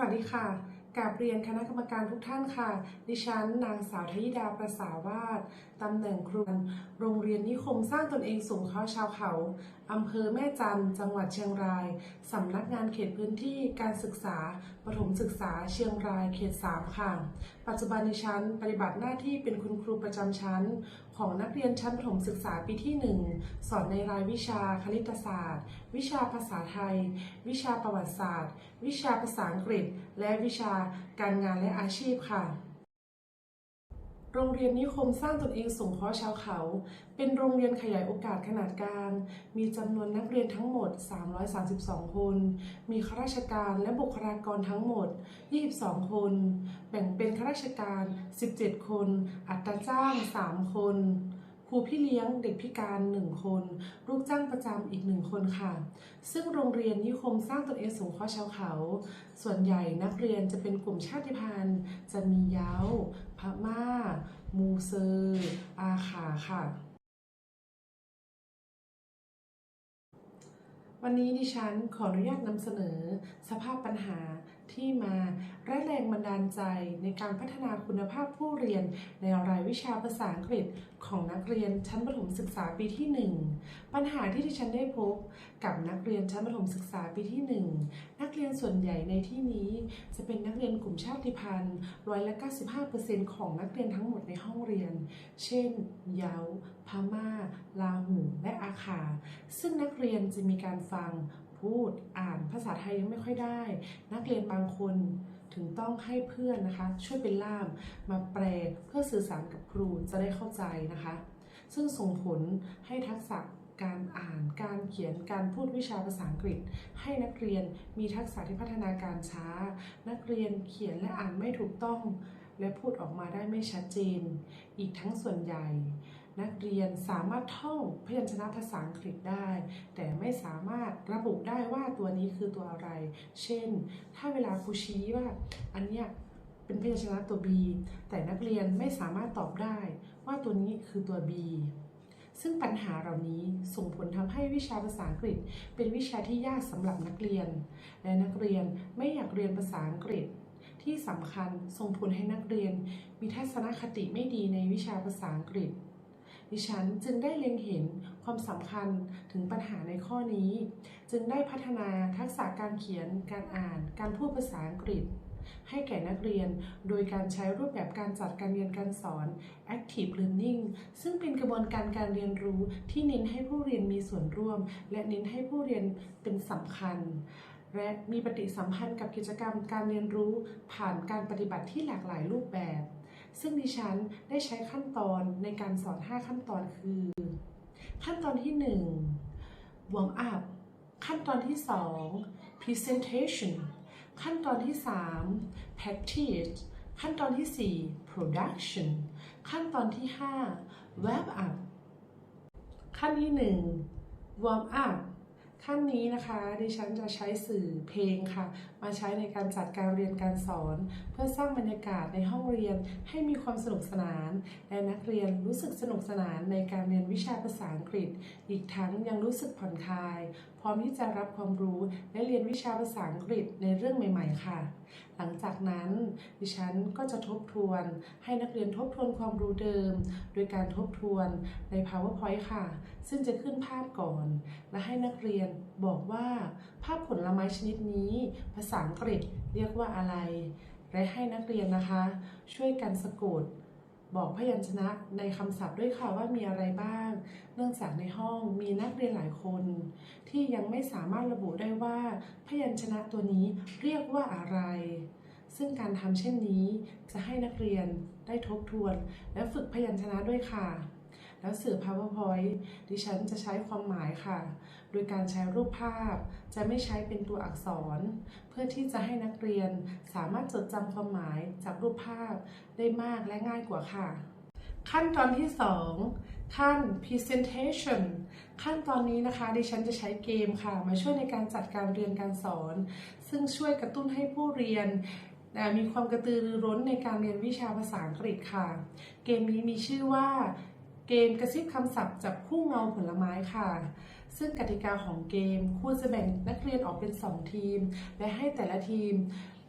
วัสดีค่ะกาบเรียนคณะกรรมการทุกท่านค่ะ ดิฉัน นางสาวทยิดาประสาวาสตำแหน่งครูโรงเรียนนิคมสร้างตนเองสูงเขาชาวเขาอำเภอแม่จันจังหวัดเชียงราย สำนักงานเขตพื้นที่การศึกษาประถมศึกษาเชียงรายเขต 3 ค่ะ ปัจจุบันดิฉันปฏิบัติหน้าที่เป็นคุณครูประจำชั้นของนักเรียนชั้นประถมศึกษาปีที่ 1 สอนในรายวิชาคณิตศาสตร์ วิชาภาษาไทย วิชาประวัติศาสตร์ วิชาภาษาอังกฤษ และวิชาการงานและอาชีพค่ะ โรงเรียนนิคมสร้างตนเองส่งเคราะห์ชาวเขา เป็นโรงเรียนขยายโอกาสขนาดกลาง มีจำนวนนักเรียนทั้งหมด 332 คน มีข้าราชการและบุคลากรทั้งหมด 22 คน แบ่งเป็นข้าราชการ 17 คน อัตราจ้าง 3 คน รูพี่เลี้ยงเด็กพิการ 1 คน ลูกจ้างประจำอีก 1 คนค่ะ ซึ่งโรงเรียนนิคมสร้างตนเองสงเคราะห์ชาวเขา ส่วนใหญ่นักเรียนจะเป็นกลุ่มชาติพันธุ์ จะมียาวพม่า มูเซอร์อาขาค่ะ วันนี้ดิฉันขออนุญาตนำเสนอ สภาพปัญหาที่มาและแรงบันดาลใจในการพัฒนาคุณภาพผู้เรียนในรายวิชาภาษาอังกฤษของนักเรียนชั้นประถมศึกษาปีที่ 1 ปัญหาที่ดิฉันได้พบกับนักเรียนชั้นประถมศึกษาปีที่ 1 นักเรียนส่วนใหญ่ในที่นี้ จะเป็นนักเรียนกลุ่มชาติพันธุ์ร้อยละ 95%ของนักเรียนทั้งหมดในห้องเรียน เช่นเยาพม่า ลาหู และอาขาซึ่งนักเรียนจะมีการฟัง พูด อ่าน ภาษาไทยยังไม่ค่อยได้ นักเรียนบางคนถึงต้องให้เพื่อนนะคะ ช่วยเป็นล่าม มาแปลเพื่อสื่อสารกับครูจะได้เข้าใจนะคะ ซึ่งส่งผลให้ทักษะ การอ่าน การเขียน การพูดวิชาภาษาอังกฤษ ให้นักเรียนมีทักษะที่พัฒนาการช้า นักเรียนเขียนและอ่านไม่ถูกต้อง และพูดออกมาได้ไม่ชัดเจน อีกทั้งส่วนใหญ่ นักเรียนสามารถท่องพยัญชนะภาษาอังกฤษได้ แต่ไม่สามารถระบุได้ว่าตัวนี้คือตัวอะไร เช่น ถ้าเวลาครูชี้ว่าอันเนี้ยเป็นพยัญชนะตัว B แต่นักเรียนไม่สามารถตอบได้ว่าตัวนี้คือตัว B ซึ่งปัญหาเหล่านี้ส่งผลทำให้วิชาภาษาอังกฤษ เป็นวิชาที่ยากสำหรับนักเรียน และนักเรียนไม่อยากเรียนภาษาอังกฤษ ที่สำคัญส่งผลให้นักเรียน มีทัศนคติไม่ดีในวิชาภาษาอังกฤษ ดิฉันจึงได้เล็งเห็นความสำคัญถึงปัญหาในข้อนี้ จึงได้พัฒนาทักษะการเขียน การอ่าน การพูดภาษาอังกฤษ ให้แก่นักเรียน โดยการใช้รูปแบบการจัดการเรียนการสอน active learning ซึ่งเป็นกระบวนการการเรียนรู้ที่เน้นให้ผู้เรียนมีส่วนร่วม และเน้นให้ผู้เรียนเป็นสำคัญและมีปฏิสัมพันธ์กับกิจกรรมการเรียนรู้ผ่านการปฏิบัติที่หลากหลายรูปแบบ ซึ่งดิฉันได้ใช้ขั้นตอนในการสอน 5 ขั้นตอนคือ ขั้นตอนที่1 warm up ขั้นตอนที่ 2 presentation ขั้นตอนที่ 3 package ขั้นตอนที่ 4 production ขั้นตอนที่ 5 wrap up ขั้นที่ 1 warm up ขั้นนี้นะคะดิฉันจะใช้สื่อเพลงค่ะ มาใช้ในการจัดการเรียนการสอน เพื่อสร้างบรรยากาศในห้องเรียนให้มีความสนุกสนาน และนักเรียนรู้สึกสนุกสนานในการเรียนวิชาภาษาอังกฤษ อีกทั้งยังรู้สึกผ่อนคลาย พร้อมที่จะรับความรู้และเรียนวิชาภาษาอังกฤษในเรื่องใหม่ ๆ ค่ะ หลังจากนั้นดิฉันก็จะทบทวน ให้นักเรียนทบทวนความรู้เดิม โดยการทบทวนใน PowerPoint ค่ะ ซึ่งจะขึ้นภาพก่อน และให้นักเรียนบอกว่าภาพผลไม้ชนิดนี้ ภาษาอังกฤษเรียกว่าอะไร และให้นักเรียนนะคะ ช่วยกันสะกด บอกพยัญชนะในคำศัพท์ด้วยค่ะว่ามีอะไรบ้าง เนื่องจากในห้องมีนักเรียนหลายคน ที่ยังไม่สามารถระบุได้ว่าพยัญชนะตัวนี้เรียกว่าอะไร ซึ่งการทำเช่นนี้จะให้นักเรียนได้ทบทวน และฝึกพยัญชนะด้วยค่ะ แล้วสื่อ PowerPoint ดิฉันจะใช้ความหมายค่ะ โดยการใช้รูปภาพ จะไม่ใช้เป็นตัวอักษร เพื่อที่จะให้นักเรียนสามารถจดจำความหมายจากรูปภาพได้มากและง่ายกว่าค่ะ ขั้นตอนที่ 2 ขั้น presentation ขั้นตอนนี้นะคะดิฉันจะใช้เกมค่ะ มาช่วยในการจัดการเรียนการสอน ซึ่งช่วยกระตุ้นให้ผู้เรียนมีความกระตือรือร้นในการเรียนวิชาภาษาอังกฤษค่ะ เกมนี้มีชื่อว่า เกมกระซิบคำศัพท์จับคู่เงาผลไม้ค่ะ ซึ่งกติกาของเกมครูจะแบ่งนักเรียนออกเป็น 2 ทีม และให้แต่ละทีม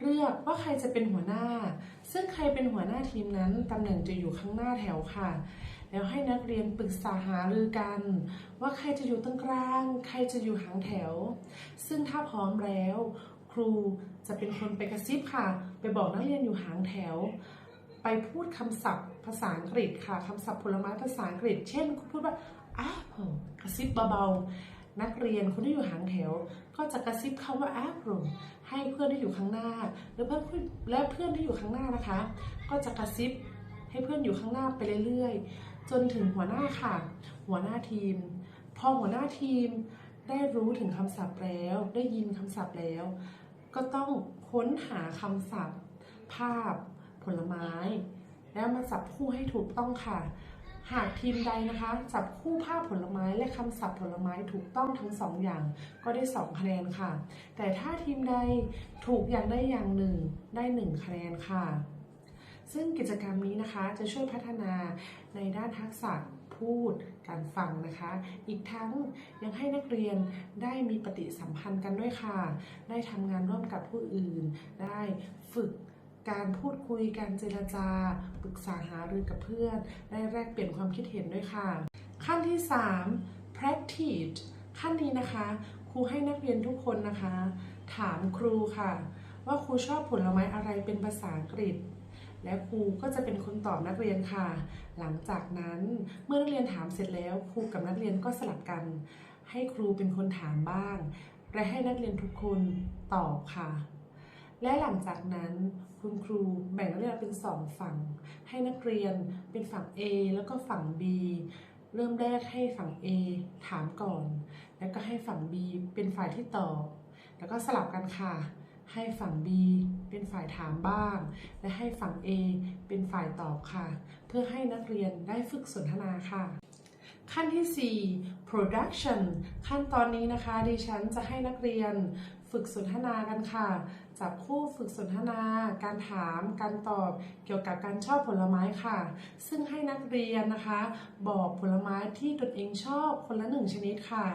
เลือกว่าใครจะเป็นหัวหน้า ซึ่งใครเป็นหัวหน้าทีมนั้นตำแหน่งจะอยู่ข้างหน้าแถวค่ะ แล้วให้นักเรียนปรึกษาหารือกัน ว่าใครจะอยู่ตรงกลาง ใครจะอยู่หางแถว ซึ่งถ้าพร้อมแล้ว ครูจะเป็นคนไปกระซิบค่ะ ไปบอกนักเรียนอยู่หางแถว ไปพูดคำศัพท์ภาษาอังกฤษค่ะคำศัพท์ผลไม้ภาษาอังกฤษ เช่นคุณพูดว่า apple กระซิบเบาๆนักเรียนคนที่อยู่หางแถว ก็จะกระซิบคำว่า apple ให้เพื่อนที่อยู่ข้างหน้า หรือเพื่อนและเพื่อนที่อยู่ข้างหน้านะคะ ก็จะกระซิบให้เพื่อนอยู่ข้างหน้าไปเรื่อยๆ จนถึงหัวหน้าค่ะ หัวหน้าทีม พอหัวหน้าทีมได้รู้ถึงคำศัพท์แล้ว ได้ยินคำศัพท์แล้ว ก็ต้องค้นหาคำศัพท์ ภาพ ผลไม้ แล้วมาจับคู่ให้ถูกต้องค่ะ หากทีมใดนะคะจับคู่ภาพผลไม้และคำศัพท์ผลไม้ถูกต้องทั้งสองอย่างก็ได้สองคะแนนค่ะ แต่ถ้าทีมใดถูกอย่างได้อย่างหนึ่งได้หนึ่งคะแนนค่ะ ซึ่งกิจกรรมนี้นะคะจะช่วยพัฒนาในด้านทักษะพูดการฟังนะคะ อีกทั้งยังให้นักเรียนได้มีปฏิสัมพันธ์กันด้วยค่ะ ได้ทำงานร่วมกับผู้อื่น ได้ฝึก การพูดคุยการเจรจา ปรึกษาหารือกับเพื่อนได้แลกเปลี่ยนความคิดเห็นด้วยค่ะ ขั้นที่ 3 practice ขั้นนี้นะคะ ครูให้นักเรียนทุกคนนะคะ ถามครูค่ะ ว่าครูชอบผลไม้อะไรเป็นภาษาอังกฤษและครูก็จะเป็นคนตอบนักเรียนค่ะ หลังจากนั้นเมื่อนักเรียนถามเสร็จแล้วครูกับนักเรียนก็สลับกัน ให้ครูเป็นคนถามบ้าง และให้นักเรียนทุกคนตอบค่ะ และหลังจากนั้นคุณครูแบ่งนักเรียนเป็นสองฝั่ง ให้นักเรียนเป็นฝั่ง A แล้วก็ฝั่ง B เริ่มแรกให้ฝั่ง A ถามก่อน แล้วก็ให้ฝั่ง B เป็นฝ่ายที่ตอบ แล้วก็สลับกันค่ะ ให้ฝั่ง B เป็นฝ่ายถามบ้าง และให้ฝั่ง A เป็นฝ่ายตอบค่ะ เพื่อให้นักเรียนได้ฝึกสนทนาค่ะขั้นที่ 4 production ขั้นตอนนี้นะคะดิฉันจะให้นักเรียนฝึกสนทนากันค่ะ จับคู่ฝึกสนทนา การถาม การตอบ เกี่ยวกับการชอบผลไม้ค่ะ ซึ่งให้นักเรียนนะคะ บอกผลไม้ที่ตนเองชอบคนละหนึ่งชนิดค่ะ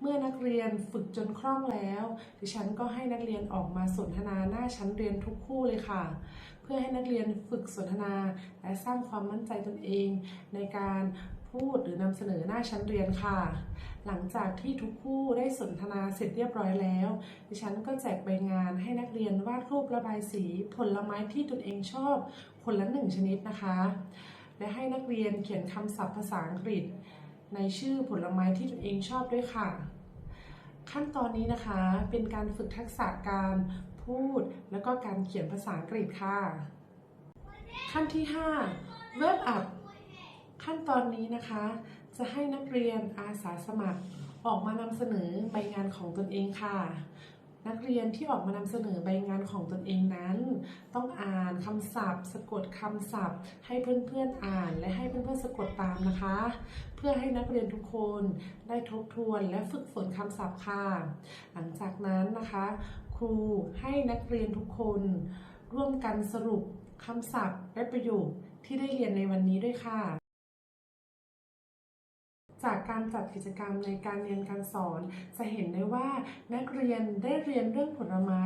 เมื่อนักเรียนฝึกจนคล่องแล้ว ดิฉันก็ให้นักเรียนออกมาสนทนาหน้าชั้นเรียนทุกคู่เลยค่ะ เพื่อให้นักเรียนฝึกสนทนาและสร้างความมั่นใจตนเอง ในการ พูดหรือนำเสนอหน้าชั้นเรียนค่ะ หลังจากที่ทุกคู่ได้สนทนาเสร็จเรียบร้อยแล้ว ดิฉันก็แจกใบงานให้นักเรียนวาดรูประบายสีผลไม้ที่ตนเองชอบคนละหนึ่งชนิดนะคะ และให้นักเรียนเขียนคำศัพท์ภาษาอังกฤษ ในชื่อผลไม้ที่ตนเองชอบด้วยค่ะ ขั้นตอนนี้นะคะเป็นการฝึกทักษะการพูด แล้วก็การเขียนภาษาอังกฤษค่ะ ขั้นที่5 Web Up ขั้นตอนนี้นะคะ จะให้นักเรียนอาสาสมัครออกมานำเสนอใบงานของตนเองค่ะ นักเรียนที่ออกมานำเสนอใบงานของตนเองนั้น ต้องอ่านคำศัพท์ สะกดคำศัพท์ ให้เพื่อนๆอ่านและให้เพื่อนๆสะกดตามนะคะ เพื่อให้นักเรียนทุกคนได้ทบทวนและฝึกฝนคำศัพท์ค่ะ หลังจากนั้นนะคะ ครูให้นักเรียนทุกคน ร่วมกันสรุปคำศัพท์และประโยคที่ได้เรียนในวันนี้ด้วยค่ะ จากการจัดกิจกรรมในการเรียนการสอน จะเห็นได้ว่านักเรียนได้เรียนเรื่องผลไม้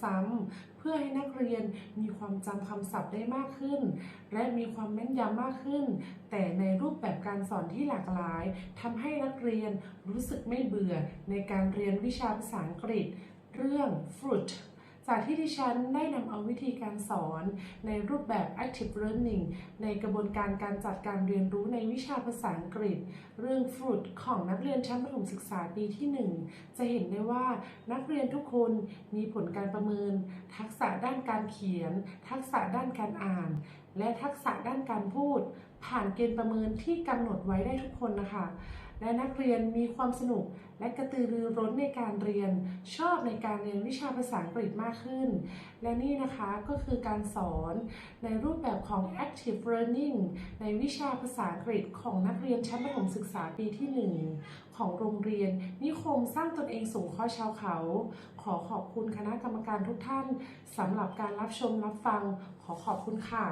ซ้ำๆ เพื่อให้นักเรียนมีความจำคำศัพท์ได้มากขึ้น และมีความแม่นยำมากขึ้น แต่ในรูปแบบการสอนที่หลากหลายทำให้นักเรียนรู้สึกไม่เบื่อในการเรียนวิชาภาษาอังกฤษ เรื่อง fruit จากที่ดิฉันได้นำเอาวิธีการสอนในรูปแบบ active learning ในกระบวนการการจัดการเรียนรู้ในวิชาภาษาอังกฤษ เรื่อง fruit ของนักเรียนชั้นประถมศึกษาปีที่ 1 จะเห็นได้ว่านักเรียนทุกคนมีผลการประเมิน ทักษะด้านการเขียน ทักษะด้านการอ่าน และทักษะด้านการพูด ผ่านเกณฑ์ประเมินที่กำหนดไว้ได้ทุกคนนะคะ และนักเรียนมีความสนุก และกระตือรือร้นในการเรียน ชอบในการเรียนวิชาภาษาอังกฤษมากขึ้น และนี่นะคะก็คือการสอนในรูปแบบของ active learning ในวิชาภาษาอังกฤษของนักเรียนชั้นประถมศึกษาปีที่ 1 ของโรงเรียน นิคมสร้างตนเองสูงข้อชาวเขา ขอขอบคุณคณะกรรมการทุกท่านสำหรับการรับชมรับฟังขอขอบคุณค่ะ